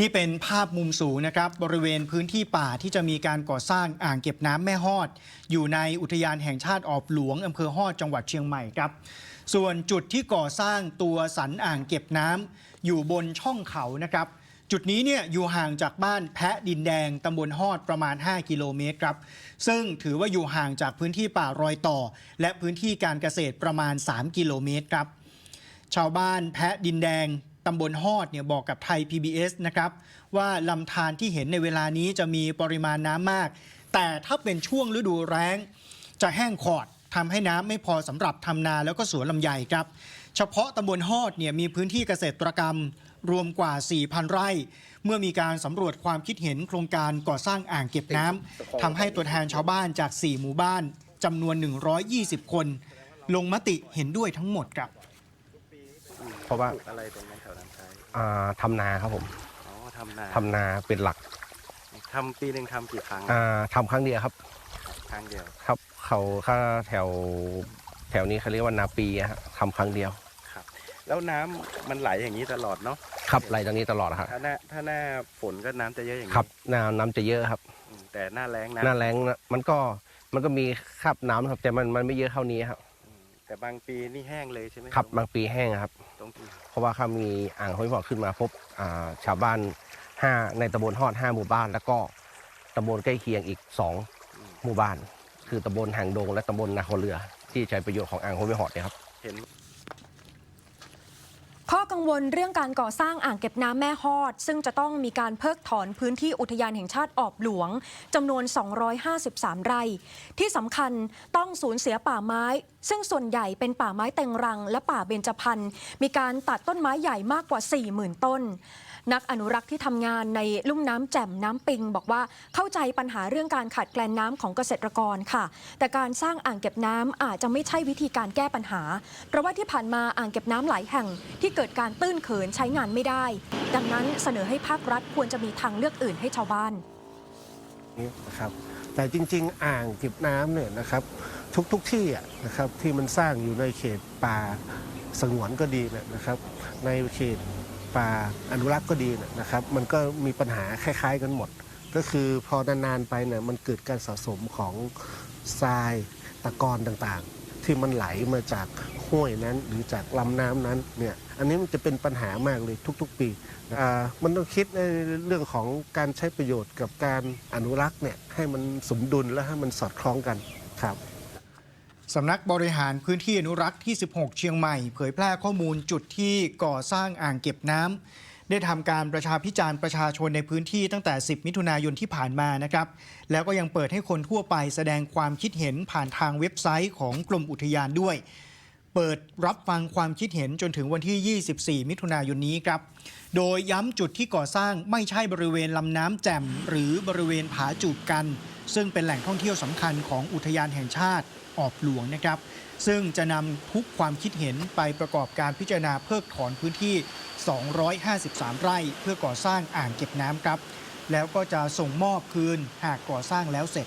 นี่เป็นภาพมุมสูงนะครับ บริเวณพื้นที่ป่าที่จะมีการก่อสร้างอ่างเก็บน้ำแม่ฮอด อยู่ในอุทยานแห่งชาติออบหลวงอำเภอฮอดจังหวัดเชียงใหม่ครับ ส่วนจุดที่ก่อสร้างตัวสันอ่างเก็บน้ำอยู่บนช่องเขานะครับจุดนี้เนี่ยอยู่ห่างจากบ้านแพะดินแดงตำบลฮอดประมาณ 5 กิโลเมตรครับ ซึ่งถือว่าอยู่ห่างจากพื้นที่ป่ารอยต่อ และพื้นที่การเกษตรประมาณ 3 กิโลเมตรครับ ชาวบ้านแพะดินแดง ตำบลฮอดเนี่ยบอกกับไทย PBS นะครับว่าลำธารที่เห็นในเวลานี้จะมีปริมาณน้ำมาก แต่ถ้าเป็นช่วงฤดูแล้ง จะแห้งขอดทำให้น้ำไม่พอสำหรับทำนาแล้วก็สวนลำไยครับ เฉพาะตำบลฮอดเนี่ยมีพื้นที่เกษตรกรรมรวมกว่า 4,000 ไร่ เมื่อมีการสำรวจความคิดเห็นโครงการก่อสร้างอ่างเก็บน้ำทำให้ตัวแทนชาวบ้านจาก 4 หมู่บ้านจำนวน 120 คน ลงมติเห็นด้วยทั้งหมดครับ เพราะว่าปลูกอะไรตรงนั้นแถวน้ำใช้อ่าทำนาครับผมอ๋อทำนาทำนาเป็นหลักทำปีหนึ่งทำกี่ครั้งอ่าทำครั้งเดียวครับ ครั้งเดียวครับเขาถ้าแถวแถวนี้เขาเรียกว่านาปีอะฮะทำครั้งเดียวครับแล้วน้ำมันไหลอย่างนี้ตลอดเนาะครับไหลตรงนี้ตลอดครับถ้าหน้าถ้าหน้าฝนก็น้ำจะเยอะอย่างนี้ครับน้ำน้ำจะเยอะครับ อืมแต่หน้าแล้งหน้าน้ำแรงนะมันก็มันก็มีคราบน้ำครับแต่มันมันไม่เยอะเท่านี้ครับอืมแต่บางปีนี่แห้งเลยใช่ไหมครับบางปีแห้งครับตรงที่ เพราะว่าเขามีอ่างห้วยหมอกขึ้นมาพบอ่าชาวบ้านห้าในตำบลฮอดห้าหมู่บ้าน แล้วก็ตำบลใกล้เคียงอีกสองหมู่บ้าน คือตำบลหางดงและตำบลนาคอเรือ ที่ใช้ประโยชน์ของอ่างห้วยหมอกเนี่ยครับเห็นข้อกังวลเรื่องการก่อสร้างอ่างเก็บน้ำแม่ฮอด ซึ่งจะต้องมีการเพิกถอนพื้นที่อุทยานแห่งชาติออบหลวงจำนวน 253 ไร่ ที่สำคัญต้องสูญเสียป่าไม้ ซึ่งส่วนใหญ่เป็นป่าไม้เต็งรัง และป่าเบญจพรรณมีการตัดต้นไม้ใหญ่มากกว่า 40,000 ต้น นักอนุรักษ์ที่ทำงานในลุ่มน้ำแจ่มน้ำปิง บอกว่าเข้าใจปัญหาเรื่องการขาดแคลนน้ำของเกษตรกรค่ะ แต่การสร้างอ่างเก็บน้ำอาจจะไม่ใช่วิธีการแก้ปัญหา เพราะว่าที่ผ่านมาอ่างเก็บน้ำหลายแห่งที่เกิดการตื้นเขินใช้งานไม่ได้ ดังนั้นเสนอให้ภาครัฐควรจะมีทางเลือกอื่นให้ชาวบ้านนี้นะครับแต่จริง ๆ อ่างเก็บน้ำเนี่ยนะครับ ทุกๆที่นะครับที่มันสร้างอยู่ในเขตป่าสงวนก็ดีนะครับ ในเขตป่าอนุรักษ์ก็ดีนะครับ มันก็มีปัญหาคล้าย ๆ กันหมด ก็คือพอนานๆไปเนี่ยมันเกิดการสะสมของทรายตะกอนต่างๆ ที่มันไหลมาจากห้วยนั้น หรือจากลำน้ำนั้นเนี่ยอันนี้มันจะเป็นปัญหามากเลยทุก ๆ ปีมันต้องคิดในเรื่องของการใช้ประโยชน์กับการอนุรักษ์เนี่ยให้มันสมดุลและให้มันสอดคล้องกันครับ สำนักบริหารพื้นที่อนุรักษ์ที่ 16 เชียงใหม่ เผยแพร่ข้อมูลจุดที่ก่อสร้างอ่างเก็บน้ำได้ทำการประชาพิจารณ์ประชาชนในพื้นที่ตั้งแต่ 10 มิถุนายนที่ผ่านมานะครับ แล้วก็ยังเปิดให้คนทั่วไปแสดงความคิดเห็นผ่านทางเว็บไซต์ของกรมอุทยานด้วย เปิดรับฟังความคิดเห็นจนถึงวันที่ 24 มิถุนายนนี้ครับ โดยย้ำจุดที่ก่อสร้างไม่ใช่บริเวณลำน้ำแจ่มหรือบริเวณผาจูบกัน ซึ่งเป็นแหล่งท่องเที่ยวสำคัญของอุทยานแห่งชาติออบหลวงนะครับ ซึ่งจะนำทุกความคิดเห็นไปประกอบการพิจารณาเพิกถอนพื้นที่ 253 ไร่ เพื่อก่อสร้างอ่างเก็บน้ำครับ แล้วก็จะส่งมอบคืนหากก่อสร้างแล้วเสร็จ